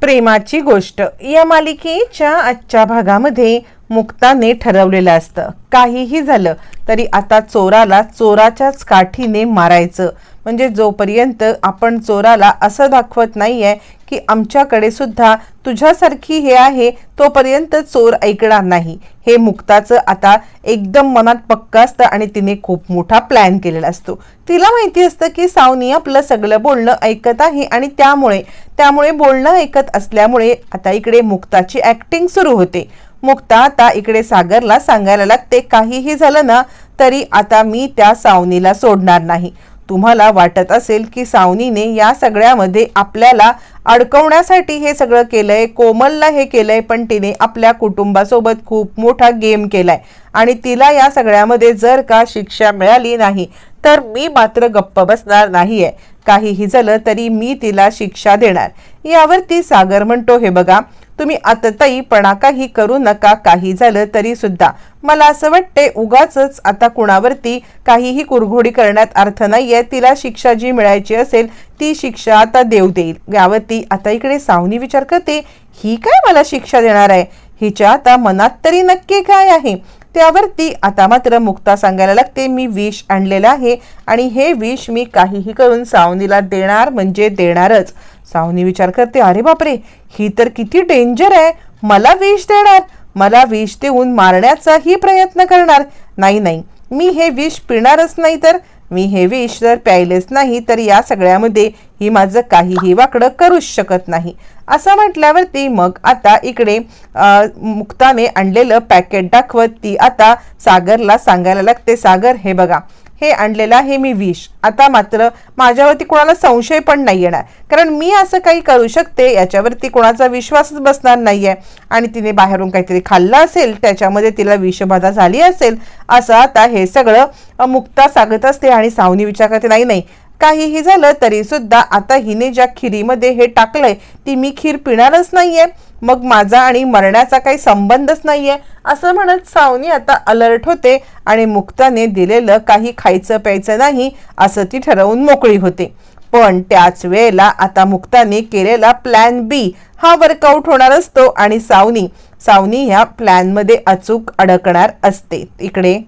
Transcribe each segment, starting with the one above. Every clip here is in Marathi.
प्रेमाची गोष्ट. या मालिकेच्या आजच्या भागामध्ये मुक्ताने ठरवलेलं असतं. काहीही झालं तरी आता चोराला चोराच्याच काठीने मारायचं. म्हणजे जोपर्यंत आपण चोराला असं दाखवत नाहीये की आमच्याकडे सुद्धा तुझ्यासारखी हे आहे तोपर्यंत चोर ऐकणार नाही. हे मुक्ताचं आता एकदम मनात पक्का असतं आणि तिने खूप मोठा प्लॅन केलेला असतो. तिला माहिती असतं की सावनी आपलं सगळं बोलणं ऐकत आहे आणि त्यामुळे त्यामुळे बोलणं ऐकत असल्यामुळे आता इकडे मुक्ताची ॲक्टिंग सुरू होते. मुक्ता आता इकडे सागरला सांगायला लागते काहीही झालं ना तरी आता मी त्या सावनीला सोडणार नाही. तुम्हाला वाटत असेल की सावनीने या सगळ्यामध्ये आपल्याला अडकवण्यासाठी हे सगळं केलंय कोमलला हे केलंय पण तिने आपल्या कुटुंबासोबत खूप मोठा गेम केलाय. आणि तिला या सगळ्यामध्ये जर का शिक्षा मिळाली नाही तर मी मात्र गप्प बसणार नाहीये. काहीही झालं तरी मी तिला शिक्षा देणार. यावरती सागर म्हणतो हे बघा तुम्ही आतताईपणा काही करू नका काही झालं तरी सुद्धा. मला असं वाटते उगाच आता कुणावरती काहीही कुरघोडी करण्यात अर्थ नाहीये. तिला शिक्षा जी मिळायची असेल ती शिक्षा आता देव देईल. यावरती आता इकडे सावनी विचार करते ही काय मला शिक्षा देणार आहे? हिच्या आता मनात तरी नक्की काय आहे? त्यावरती आता मात्र मुक्ता सांगायला लागते मी विष आणलेलं आहे आणि हे विष मी काहीही करून सावनीला देणार म्हणजे देणारच. सावनी विचार करते अरे बापरे ही तर किती डेंजर आहे. मला विष देणार. मला विष देऊन मारण्याचाही प्रयत्न करणार. नाही नाही मी हे विष पिणारच नाही तर. मी हे विष जर प्यायलेच नाही तर या सगळ्यामध्ये ही माझं काहीही वाकडं करूच शकत नाही. असं म्हटल्यावरती मग आता इकडे मुक्ताने आणलेलं पॅकेट दाखवत ती आता सागरला सांगायला लागते सागर हे बघा हे आणलेलं आहे मी विष. आता मात्र माझ्यावरती कोणाला संशय पण नाही येणार कारण मी असं काही करू शकते याच्यावरती कोणाचा विश्वासच बसणार नाही आहे आणि तिने बाहेरून काहीतरी खाल्लं असेल त्याच्यामध्ये तिला विषबाधा झाली असेल असं आता हे सगळं मुक्ता सांगत असते आणि सावनी विचार करते नाही नाही काहीही झालं तरी सुद्धा आता हिने ज्या खिरीमध्ये हे टाकलंय ती मी खीर पिणारच नाहीये. मग माझा आणि मरण्याचा काही संबंधच नाहीये. असं म्हणत सावनी आता अलर्ट होते आणि मुक्ताने दिलेलं काही खायचं प्यायचं नाही असं ती ठरवून मोकळी होते. पण त्याच वेळेला आता मुक्ताने केलेला प्लॅन बी हा वर्कआउट होणार असतो आणि सावनी सावनी ह्या प्लॅनमध्ये अचूक अडकणार असते. इकडे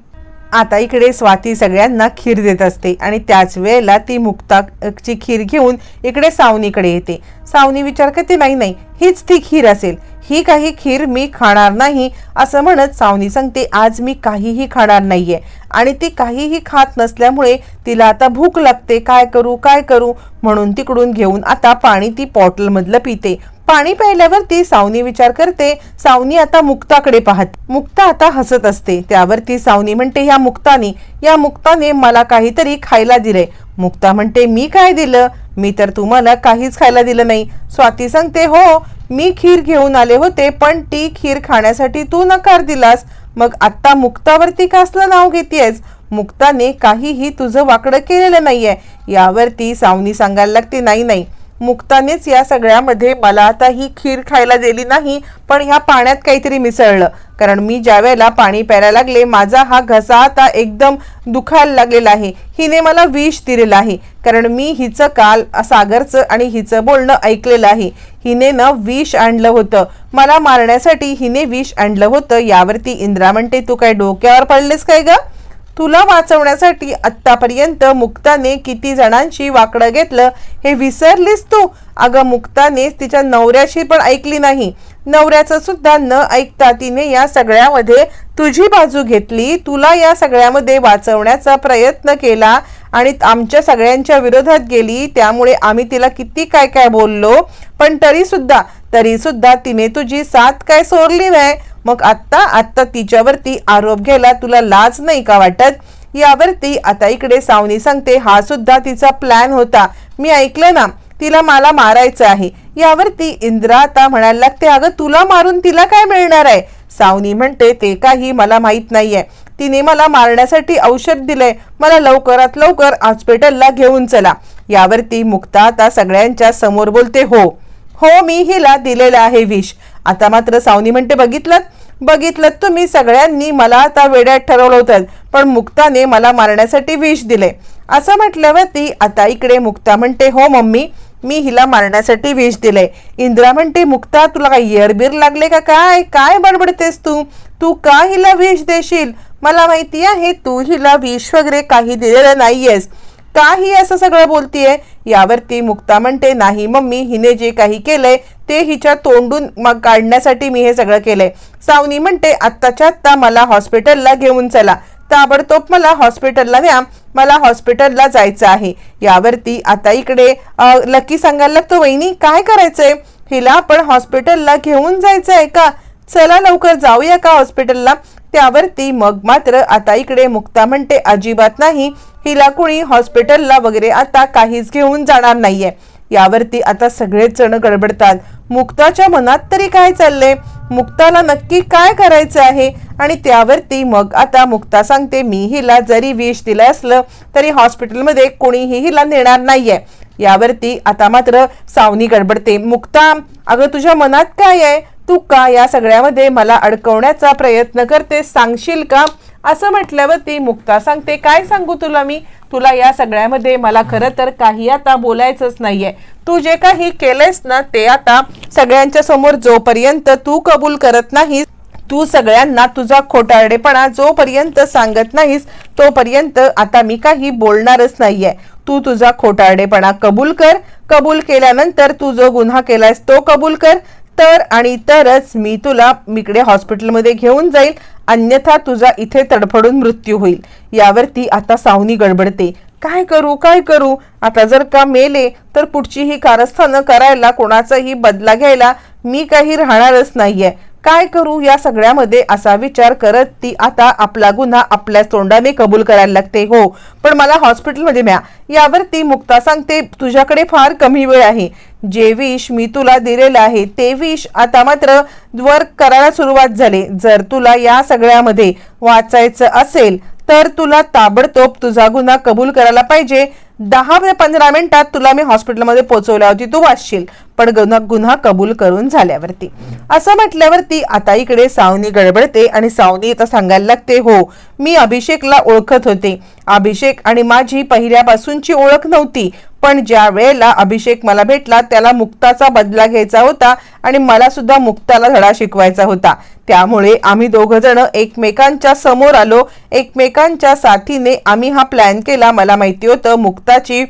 आता इकडे स्वाती सगळ्यांना खीर देत असते आणि त्याच वेळेला ती मुक्ताची खीर घेऊन इकडे सावनीकडे येते. सावनी विचार करते नाही नाही हीच ती खीर असेल. ही काही खीर मी खाणार नाही असं म्हणत सावनी सांगते आज मी काहीही खाणार नाहीये. आणि ती काहीही खात नसल्यामुळे तिला आता भूक लागते. काय करू काय करू? म्हणून तिकडून घेऊन आता पाणी ती बॉटलमधलं पिते. पाणी प्यायल्यावर ती सावनी विचार करते सावनी आता मुक्ताकडे पाहत. मुक्ता आता हसत असते. त्यावर ती सावनी म्हणते ह्या मुक्ताने या मुक्ताने मला काहीतरी खायला दिलंय. मुक्ता म्हणते मी काय दिलं? मी तर तुम्हाला काहीच खायला दिलं नाही. स्वाती सांगते हो मी खीर घेऊन आले होते पण ती खीर खाण्यासाठी तू नकार दिलास. मग आत्ता मुक्तावरती कासलं नाव घेतेयस? मुक्ताने काहीही तुझं वाकडं केलेलं नाहीये. यावरती सावनी सांगायला लागते नाही नाही. मुक्तानेच या सगळ्यामध्ये मला आता ही खीर खायला दिली नाही पण ह्या पाण्यात काहीतरी मिसळलं. कारण मी ज्या वेळेला पाणी प्यायला लागले माझा हा घसा आता एकदम दुखायला लागलेला आहे. हिने मला विष दिलेलं आहे. कारण मी हिचं काल सागरचं आणि हिचं बोलणं ऐकलेलं आहे. हिने ना विष आणलं होतं. मला मारण्यासाठी हिने विष आणलं होतं. यावरती इंद्रा म्हणते तू काय डोक्यावर पडलेस काय गं? तुला वाचवण्यासाठी आत्तापर्यंत मुक्ताने किती जणांशी वाकडं घेतलं हे विसरलीस तू? अगं मुक्ताने तिच्या नवऱ्याशी पण ऐकली नाही. नवऱ्याचं सुद्धा न ऐकता तिने या सगळ्यामध्ये तुझी बाजू घेतली. तुला या सगळ्यामध्ये वाचवण्याचा प्रयत्न केला. आणि आमच्या सगळ्यांच्या विरोधात गेली त्यामुळे आम्ही तिला किती काय काय बोललो पण तरीसुद्धा तरीसुद्धा तिने तुझी साथ काय सोडली नाही. मग आत्ता आत्ता तिच्यावरती आरोप घ्यायला तुला लाज नाही का वाटत? यावरती आता इकडे सावनी सांगते हा सुद्धा तिचा प्लॅन होता. मी ऐकलं ना तिला मला मारायचं आहे. यावरती इंद्रा आता म्हणायला लागते अगं तुला मारून तिला काय मिळणार आहे? सावनी म्हणते ते काही मला माहीत नाहीये. तिने मला मारण्यासाठी औषध दिलंय. मला लवकरात लवकर हॉस्पिटलला घेऊन चला. यावरती मुक्ता आता सगळ्यांच्या समोर बोलते हो. हो मी हिला दिलेलं आहे विष. आता मात्र सावनी म्हणते बघितलं? बघितलं तुम्ही सगळ्यांनी मला आता वेड्यात ठरवलं होतं. पण मुक्ताने मला मारण्यासाठी विष दिले असं म्हटल्यावरती आता इकडे मुक्ता म्हणते हो मम्मी. मी हिला मारण्यासाठी विष दिलंय. इंदिरा म्हणते मुक्ता तुला काय येरबीर लागले का काय? काय बडबडतेस तू? तू का हिला विष देशील? मला माहिती आहे तू हिला विष वगैरे काही दिलेलं नाहीयेस. का ही असं सगळं बोलतीये? यावरती मुक्ता म्हणते नाही मम्मी हिने जे काही केलंय ते हिच्या तोंडून मग काढण्यासाठी मी हे सगळं केलंय. सावनी म्हणते आत्ताच्या आत्ता मला हॉस्पिटलला घेऊन चला. ताबडतोब मला हॉस्पिटलला न्या. मला हॉस्पिटलला जायचं आहे. यावरती आता इकडे लकी सांगायला लागतो वहिनी काय करायचंय? हिला आपण हॉस्पिटलला घेऊन जायचं आहे का? चला लवकर जाऊया का हॉस्पिटलला? त्यावरती मग मात्र आता इकडे मुक्ता म्हणते अजिबात नाही. हिला कुणी हॉस्पिटलला वगैरे आता काहीच घेऊन जाणार नाहीये. यावरती आता सगळेच जण गडबडतात. मुक्ताच्या मनात तरी काय चाललंय? मुक्ताला नक्की काय करायचं आहे? आणि त्यावरती मग आता मुक्ता सांगते मी हिला जरी विष दिलं असलं तरी हॉस्पिटलमध्ये कोणीही हिला नेणार नाहीये. यावरती आता मात्र सावनी गडबडते. मुक्ता अगं तुझ्या मनात काय आहे? तू का या सगळ्यामध्ये मला अडकवण्याचा प्रयत्न करते सांगशील का? असं म्हटल्यावरती मुक्ता सांगते काय सांगू तुला मी? तुला या सगळ्यामध्ये मला खरं तर काही आता बोलायचंच नाहीये. तू जे काही केलंयस ना ते आता सगळ्यांच्या समोर जोपर्यंत तू कबूल करत नाहीस तू सगळ्यांना तुझा खोटारडेपणा जोपर्यंत सांगत नाहीस तोपर्यंत आता मी काही बोलणारच नाहीये. तू तुझा खोटारडेपणा कबूल कर. कबूल केल्यानंतर तू जो गुन्हा केलायस तो कबूल कर. तर आणि तरच मी तुला इकडे हॉस्पिटलमध्ये घेऊन जाईल. अन्यथा तुझा इथे तडफडून मृत्यू होईल. यावरती आता सावनी गडबडते. काय करू काय करू? आता जर का मेले तर पुढची ही कारस्थानं करायला कोणाचाही बदला घ्यायला मी काही राहणारच नाहीये. काय करू या सगळ्यामध्ये असा विचार करत ती आता आपला गुन्हा आपल्या तोंडाने कबूल करायला लागते हो. पण मला हॉस्पिटलमध्ये म्या यावर ती मुक्ता सांगते तुझ्याकडे फार कमी वेळ आहे. जे विष मी तुला दिलेलं आहे ते विष आता मात्र वर्क करायला सुरुवात झाली. जर तुला या सगळ्यामध्ये वाचायचं असेल तर तुला ताबडतोब तुझा गुन्हा कबूल करायला पाहिजे. दहा ते पंधरा मिनिटात तुला मी हॉस्पिटलमध्ये पोहोचवल्यावरती तू वाचशील. पण गुन्हा गुन्हा कबूल करून झाल्यावरती. असं म्हटल्यावरती आता इकडे सावनी गडबडते आणि सावनी आता सांगायला लागते हो मी अभिषेकला ओळखत होते. अभिषेक आणि माझी पहिल्यापासूनची ओळख नव्हती. पण ज्या वेळेला अभिषेक मला भेटला त्याला मुक्ताचा बदला घ्यायचा होता आणि मला सुद्धा मुक्ताला धडा शिकवायचा होता. त्यामुळे आम्ही दोघ जण एकमेकांच्या समोर आलो. एकमेकांच्या साथीने आम्ही हा प्लॅन केला. मला माहिती होतं मुक्ताची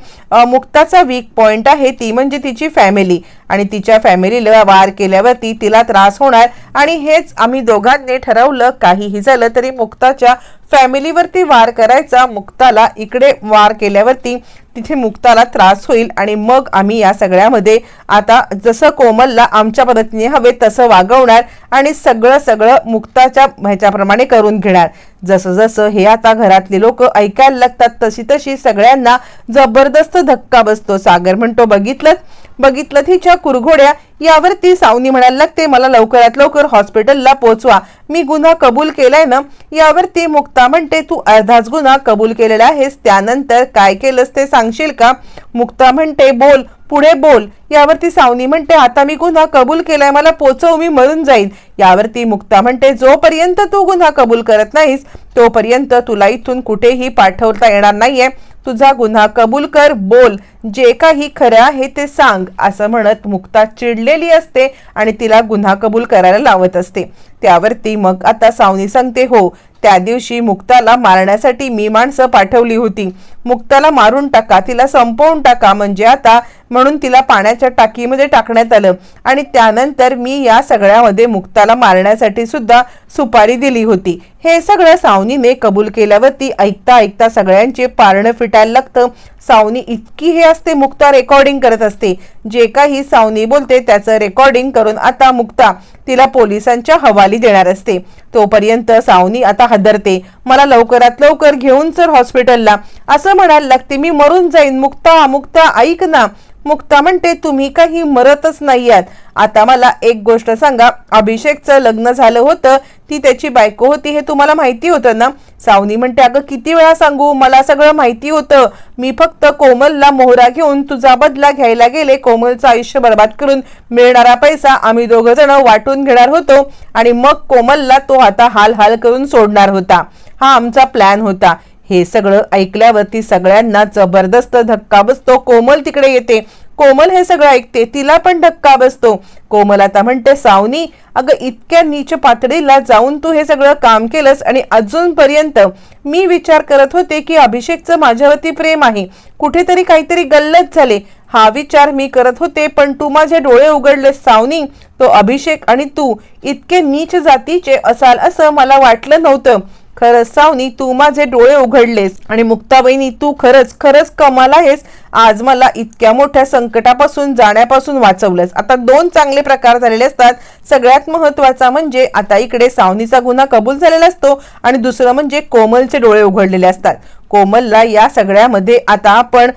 मुक्ताचा वीक पॉइंट आहे ती म्हणजे तिची फॅमिली आणि तिच्या फॅमिलीला वार केल्यावरती तिला त्रास होणार. आणि हेच आम्ही दोघांनी ठरवलं. काहीही झालं तरी मुक्ताच्या फॅमिलीवरती वार करायचा. मुक्ताला इकडे वार केल्यावरती तिथे मुक्ताला त्रास होईल आणि मग आम्ही या सगळ्यामध्ये आता जसं कोमलला आमच्या पद्धतीने हवे तसं वागवणार आणि सगळं सगळं मुक्ताच्या ह्याच्याप्रमाणे करून घेणार. जसं जसं हे आता घरातले लोक ऐकायला लागतात तशी तशी सगळ्यांना जबरदस्त धक्का बसतो. सागर म्हणतो बघितलं बघितलं तिच्या कुरघोड्या यावरती सावनी म्हणायला लागते मला लवकरात लवकर हॉस्पिटलला पोहोचवा मी गुन्हा कबूल केलाय ना यावरती मुक्ता म्हणते तू अर्धाच गुन्हा कबूल केलेला आहेस त्यानंतर काय केलंस ते सांगशील का? मुक्ता म्हणते बोल पुढे बोल. यावरती सावनी म्हणते आता मी गुन्हा कबूल केलाय मला पोचव मी मरून जाईन. यावरती मुक्ता म्हणते जोपर्यंत तू गुन्हा कबूल करत नाहीस तोपर्यंत तुला इथून कुठेही पाठवता येणार नाहीये. तुझा गुन्हा कबूल कर बोल. जे काही खरं आहे ते सांग असं म्हणत मुक्ता चिडले. चिडलेली असते आणि तिला गुन्हा कबूल करायला लावत असते. त्यावरती मग आता सावनी सांगते हो त्या दिवशी मुक्ताला मारण्यासाठी मी माणसं पाठवली होती. मुक्ताला मारून टाका तिला संपवून टाका म्हणजे आता म्हणून तिला पाण्याच्या टाकीमध्ये टाकण्यात आलं. आणि त्यानंतर मी या सगळ्यामध्ये मुक्ताला मारण्यासाठी सुद्धा सुपारी दिली होती. हे सगळं सावनीने कबूल केल्यावरती ऐकता ऐकता सगळ्यांचे पारणं फिटायला लागतं. सावनी इतकी हे असते मुक्ता रेकॉर्डिंग करत असते. जे काही सावनी बोलते त्याचं रेकॉर्डिंग करून आता मुक्ता तिला पोलिसांच्या हवाली देणार असते. तोपर्यंत सावनी आता हदरते. मला लवकरात लवकर घेऊन सर हॉस्पिटलला. असं म्हणायला लागते. मी मरून जाईन. मुक्ता मुक्ता ऐक ना. मुक्ता म्हणते तुम्ही काही मरतच नाही आहात आता मला एक गोष्ट सांगा. अभिषेकचं लग्न झालं होतं. ती त्याची बायको होती हे तुम्हाला माहिती होतं ना? सावनी म्हणते अगं किती वेळा सांगू? मला सगळं माहिती होतं. मी फक्त कोमलला मोहरा घेऊन तुझा बदला घ्यायला गेले. कोमलचं आयुष्य बर्बाद करून मिळणारा पैसा आम्ही दोघं जण वाटून घेणार होतो आणि मग कोमलला तो आता हाल हाल करून सोडणार होता. हा आमचा प्लॅन होता. हे सगळं ऐकल्यावरती सगळ्यांना जबरदस्त धक्का बसतो. कोमल तिकडे येते. कोमल हे सगळं ऐकते. तिला पण धक्का बसतो. कोमल आता म्हणते सावनी अगं इतक्या नीच पातळीला जाऊन तू हे सगळं काम केलंस आणि अजूनपर्यंत मी विचार करत होते की अभिषेकचं माझ्यावरती प्रेम आहे. कुठेतरी काहीतरी गल्लत झाले. हा विचार मी करत होते पण तू माझे डोळे उघडलेस सावनी. तो अभिषेक आणि तू इतके नीच जातीचे असाल असं मला वाटलं नव्हतं. खरंच सावनी तू माझे डोळे उघडलेस आणि मुक्ताबाईनी तू खरंच खरंच कमाल आहेस. आज मला इतक्या मोठ्या संकटापासून जाण्यापासून वाचवलंस. आता दोन चांगले प्रकार झालेले असतात. सगळ्यात महत्त्वाचा म्हणजे आता इकडे सावनीचा गुन्हा कबूल झालेला असतो आणि दुसरं म्हणजे कोमलचे डोळे उघडलेले असतात. कोमलला या सगळ्यामध्ये आता आपण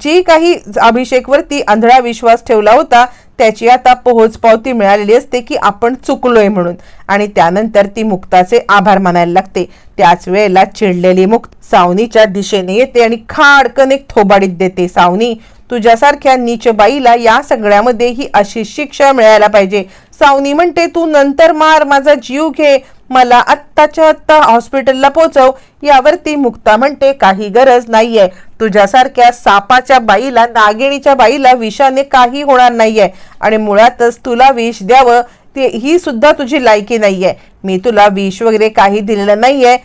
जी काही अभिषेकवरती आंधळा विश्वास ठेवला होता त्याची आता पोहोचपावती मिळालेली असते की आपण चुकलोय म्हणून. आणि त्यानंतर ती मुक्ताचे आभार मानायला लागते. त्याच वेळेला चिडलेली मुक्त सावनीच्या दिशेने येते आणि खाडकन एक थोबाडीत देते सावनी तुझ्यासारख्या नीच बाईला या सगळ्यामध्ये ही अशी शिक्षा मिळायला पाहिजे. सावनी म्हणते तू नंतर मार माझा जीव घे. मला आत्ताच्या आत्ता हॉस्पिटलला पोचव यावरती मुक्ता म्हणते काही गरज नाहीये. तुझ्यासारख्या सापाच्या बाईला नागिणीच्या बाईला विषाने काही होणार नाहीये. आणि मुळातच तुला विष द्यावं ते ही सुद्धा तुझी लायकी नाहीये. मी तुला विष वगैरे काही दिलेलं नाहीये.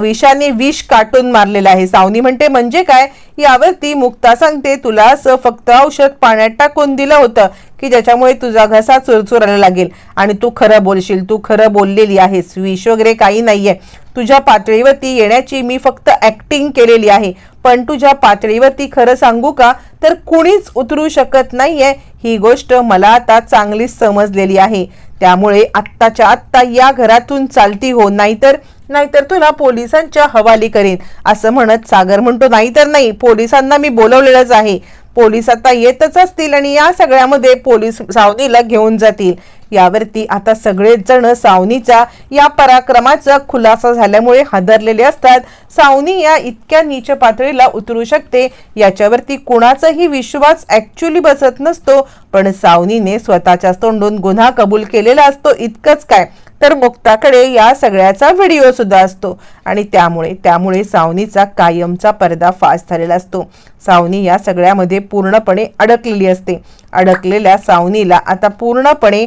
विषाने विष काटून मारलेलं आहे. सावनी म्हणते म्हणजे काय? यावरती मुक्ता सांगते तुला असं फक्त औषध पाण्यात टाकून दिलं होतं की ज्याच्यामुळे तुझा घसा चुरचुरायला लागेल. आणि तू खरं बोलशील तू खरं बोललेली आहेस. विष वगैरे काही नाहीये. तुझ्या पातळीवरती येण्याची मी फक्त ऍक्टिंग केलेली आहे. पण तुझ्या पातळीवरती खरं सांगू का? तर कुणीच उतरू शकत नाहीये. ही गोष्ट मला आता चांगलीच समजलेली आहे. त्यामुळे आत्ताच्या आत्ता या घरातून चालती हो. नाहीतर नाहीतर तुला पोलिसांच्या हवाली करीन. असं म्हणत सागर म्हणतो नाहीतर नाही पोलिसांना मी बोलवलेलंच आहे. पोलीस आता येतच असतील आणि या सगळ्यामध्ये पोलीस सावनीला घेऊन जातील. यावरती आता सगळेच जण सावनीचा या पराक्रमाचा खुलासा झाल्यामुळे हादरलेले असतात. सावनी या इतक्या नीच पातळीला उतरू शकते याच्यावरती कुणाचाही विश्वास ॲक्च्युली बसत नसतो. पण सावनीने स्वतःच्या तोंडून गुन्हा कबूल केलेला असतो. इतकंच काय. तर मुक्ताकडे या सगळ्याचा व्हिडिओ सुद्धा असतो. आणि त्यामुळे त्यामुळे सावनीचा कायमचा पर्दाफाश झालेला असतो. सावनी या सगळ्यामध्ये पूर्णपणे अडकलेली असते. अडकलेल्या सावनीला आता पूर्णपणे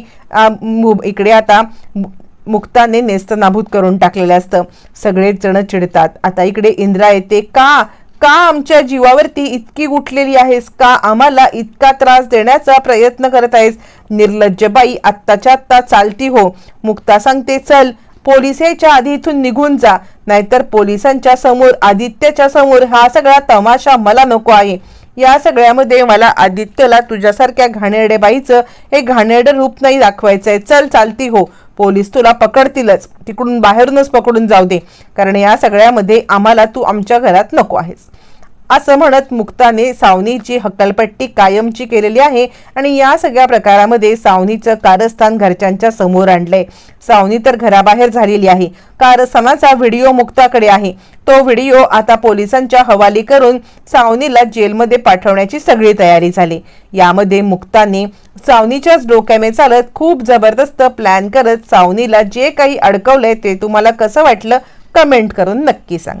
इकडे आता मु- मुक्ताने नेस्तनाभूत करून टाकलेलं असतं. सगळेच जण चिडतात. आता इकडे इंद्रा येते का? का आमच्या जीवावरती इतकी गुठलेली आहेस? का आम्हाला इतका त्रास देण्याचा प्रयत्न करत आहेस? निर्लज्ज बाई आत्ताच्या आत्ता चालती हो. मुक्ता सांगते चल पोलीस यायच्या आधी इथून निघून जा. नाहीतर पोलिसांच्या समोर आदित्यच्या समोर हा सगळा तमाशा मला नको आहे. या सगळ्यामध्ये मला आदित्यला तुझ्यासारख्या घाणेरडे बाईचं हे घाणेरडं रूप नाही दाखवायचंय. चल चालती हो. पोलीस तुला पकडतीलच. तिकडून बाहेरूनच पकडून जाऊ दे. कारण या सगळ्यामध्ये आम्हाला तू आमच्या घरात नको आहेस. असं म्हणत मुक्ताने सावनीची हक्कलपट्टी कायमची केलेली आहे आणि या सगळ्या प्रकारामध्ये सावनीचं कारस्थान घरच्यांच्या समोर आणलंय. सावनी तर घराबाहेर झालेली आहे. कारस्थानाचा व्हिडिओ मुक्ताकडे आहे. तो व्हिडिओ आता पोलिसांच्या हवाली करून सावनीला जेलमध्ये पाठवण्याची सगळी तयारी झाली. यामध्ये मुक्ताने सावनीच्याच डोक्याने चालत खूप जबरदस्त प्लॅन करत सावनीला जे काही अडकवलंय ते तुम्हाला कसं वाटलं कमेंट करून नक्की सांग.